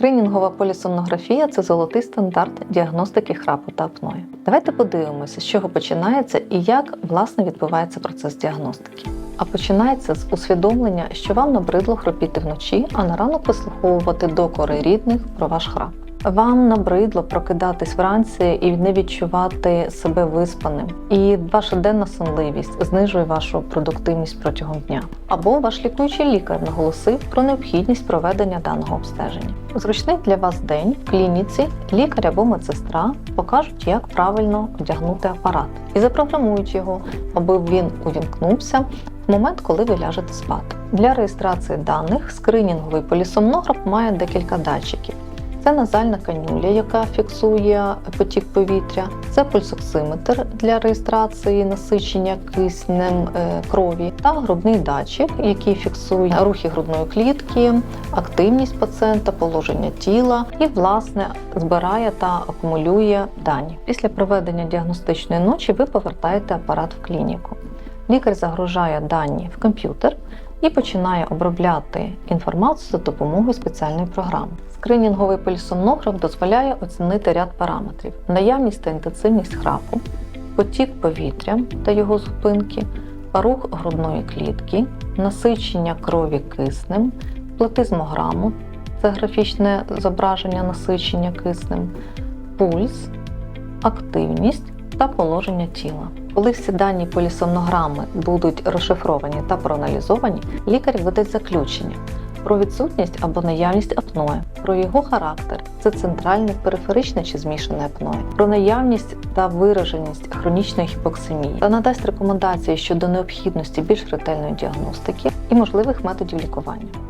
Скринінгова полісомнографія це золотий стандарт діагностики храпу та апної. Давайте подивимося, з чого починається і як власне відбувається процес діагностики. А починається з усвідомлення, що вам набридло хропіти вночі, а на ранок вислуховувати докори рідних про ваш храп. Вам набридло прокидатись вранці і не відчувати себе виспаним, і ваша денна сонливість знижує вашу продуктивність протягом дня. Або ваш лікуючий лікар наголосив про необхідність проведення даного обстеження. Зручний для вас день в клініці лікар або медсестра покажуть, як правильно одягнути апарат, і запрограмують його, аби він увімкнувся в момент, коли ви ляжете спати. Для реєстрації даних скринінговий полісомнограф має декілька датчиків. Це назальна канюля, яка фіксує потік повітря. Це пульсоксиметр для реєстрації насичення киснем е, крові та грудний датчик, який фіксує рухи грудної клітки, активність пацієнта, положення тіла і, власне, збирає та акумулює дані. Після проведення діагностичної ночі ви повертаєте апарат в клініку. Лікар загружає дані в комп'ютер і починає обробляти інформацію за допомогою спеціальної програми. Скринінговий полісомнограф дозволяє оцінити ряд параметрів: наявність та інтенсивність храпу, потік повітря та його зупинки, рух грудної клітки, насичення крові киснем, платизмограму це графічне зображення насичення киснем, пульс, активність та положення тіла. Коли всі дані полісомнограми будуть розшифровані та проаналізовані, лікар видасть заключення про відсутність або наявність апної, про його характер це центральне, периферичне чи змішане апної, про наявність та вираженість хронічної гіпоксимії та надасть рекомендації щодо необхідності більш ретельної діагностики і можливих методів лікування.